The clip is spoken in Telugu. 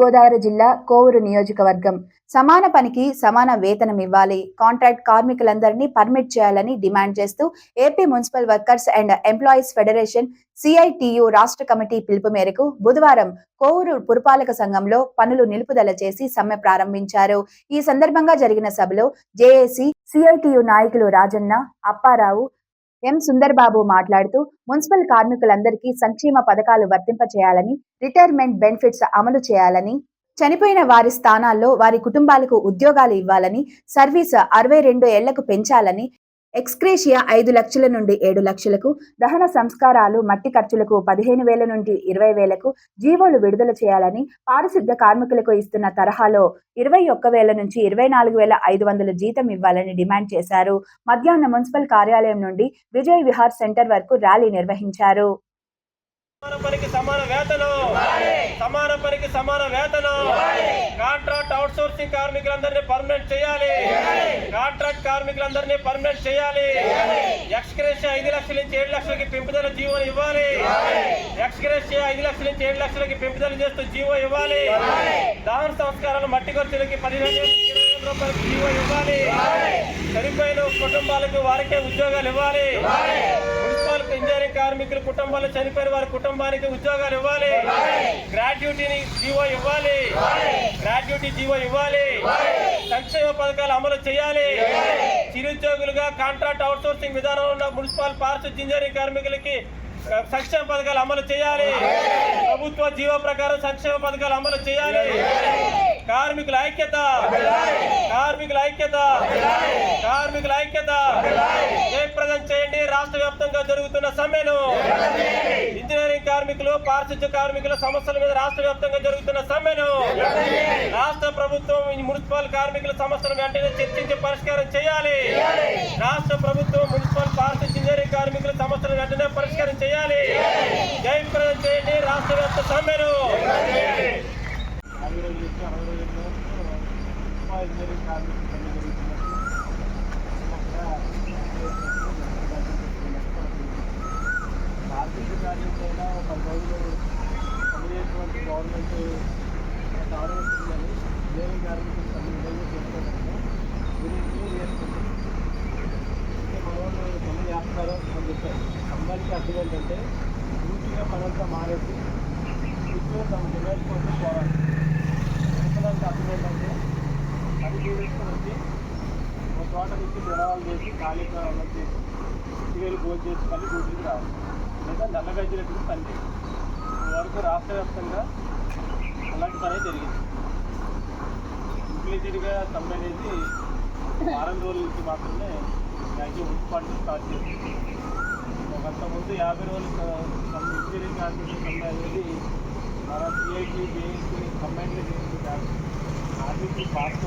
గోదావరి జిల్లా కోవూరు నియోజకవర్గం. సమాన పనికి సమాన వేతనం ఇవ్వాలి. కాంట్రాక్ట్ కార్మికులందరినీ పర్మిట్ చేయాలని డిమాండ్ చేస్తూ AP municipal workers and employees federation CITU రాష్ట్ర కమిటీ పిలుపు మేరకు బుధవారం కోవూరు పురపాలక సంఘంలో పనులు నిలుపుదల చేసి సమ్మె ప్రారంభించారు. ఈ సందర్భంగా జరిగిన సభలో జేఏసీ సిఐటియు నాయకులు రాజన్న అప్పారావు ఎం సుందర్బాబు మాట్లాడుతూ మున్సిపల్ కార్మికులందరికీ సంక్షేమ పథకాలు వర్తింపచేయాలని రిటైర్మెంట్ బెనిఫిట్స్ అమలు చేయాలని చనిపోయిన వారి స్థానాల్లో వారి కుటుంబాలకు ఉద్యోగాలు ఇవ్వాలని సర్వీస్ అరవై రెండు ఏళ్ళకు పెంచాలని ఎక్స్క్రేషియా ఐదు లక్షల నుండి ఏడు లక్షలకు దహన సంస్కారాలు మట్టి ఖర్చులకు పదిహేను వేల నుండి ఇరవై వేలకు జీవోలు విడుదల చేయాలని పారిశుద్ధ కార్మికులకు ఇస్తున్న తరహాలో ఇరవై ఒక్క వేల నుంచి ఇరవై నాలుగు వేల ఐదు వందల జీతం ఇవ్వాలని డిమాండ్ చేశారు. మధ్యాహ్నం మున్సిపల్ కార్యాలయం నుండి విజయ్ విహార్ సెంటర్ వరకు ర్యాలీ నిర్వహించారు. సమాన పనికి సమాన వేతనం. సమాన పనికి సమాన వేతనం. కాంట్రాక్ట్ అవుట్ సోర్సింగ్ కార్మికులందరినీ పర్మనెంట్ చేయాలి. కాంట్రాక్ట్ కార్మికులందరినీ పర్మనెంట్ చేయాలి. ఎక్స్గ్రేషియా ఐదు లక్షల నుంచి ఏడు లక్షలకి పెంపుదల జీవో ఇవ్వాలి. ఎక్స్గ్రేషియా ఐదు లక్షల నుంచి ఏడు లక్షలకి పెంపుదల చేస్తూ జీవో ఇవ్వాలి. దహన సంస్కారాలు మట్టి ఖర్చులకి పదిహేను రూపాయలకి జీవో ఇవ్వాలి. చనిపోయిన కుటుంబాలకు వారికే ఉద్యోగాలు ఇవ్వాలి. మున్సిపల్ ఇంజనీరింగ్ కార్మికుల కుటుంబాలు చనిపోయిన వారి కుటుంబానికి ఉద్యోగాలు ఇవ్వాలి. గ్రాడ్యుటీని జీవో ఇవ్వాలి. గ్రాడ్యుటీ జీవో ఇవ్వాలి. సంక్షేమ పథకాలు అమలు చేయాలి. చిరుద్యోగులుగా కాంట్రాక్ట్ అవుట్సోర్సింగ్ విధానంలో ఉన్న మున్సిపల్ పారిశుద్ధ ఇంజనీరింగ్ కార్మికులకి సంక్షేమ పథకాలు అమలు చేయాలి. ప్రభుత్వ జీవో ప్రకారం సంక్షేమ పథకాలు అమలు చేయాలి. కార్మికుల ఐక్యత. కార్మికుల ఐక్యత. కార్మికుల ఐక్యత. జయప్రదం చేయండి రాష్ట్ర వ్యాప్తంగా జరుగుతున్న సమ్మెను. ఇంజనీరింగ్ కార్మికులు పారిశుద్ధ్య కార్మికుల సమస్యల మీద రాష్ట్ర వ్యాప్తంగా జరుగుతున్న సమ్మెను. రాష్ట్ర ప్రభుత్వం ఈ మున్సిపల్ కార్మికుల సమస్యలను వెంటనే చర్చించి పరిష్కారం చేయాలి. రాష్ట్ర ప్రభుత్వం మున్సిపల్ పారిశుద్ధ్య ఇంజనీరింగ్ కార్మికుల సమస్యలను వెంటనే పరిష్కారం చేయాలి. జయప్రదం చేయండి రాష్ట్ర వ్యాప్త సమ్మెను ఏంటంటే పూర్తిగా పనంతా మానేసి ఇప్పుడు తమ డిమాండ్ కోసం పోరాడు. చెప్పడానికి అర్థం ఏంటంటే పని చేసుకొని వచ్చి ఒక చోట నుంచి విరాళాలు చేసి ఖాళీగా ఉన్నది చేసి ఇంటివేలు భోజనం చేసి మళ్ళీ డ్యూటీకి రావాలి. లేదా నల్లగజ్జినట్టు పని చేయాలి. వరకు రాష్ట్ర వ్యాప్తంగా అలాంటి పనే జరిగింది. ఇంప్లీటెడ్గా సమ్మె వారం రోజుల నుంచి మాత్రమే మ్యాక్సిమం మున్సిపాలిటీ స్టార్ట్ చేస్తుంది. ఒక ముందు యాభై రోజులు ఇంజనీరింగ్ కార్మికుల సమ్మె అనేది మన సిఐటి జేఏసీ కంబైన్గా చేసింది కాదు. RTC pass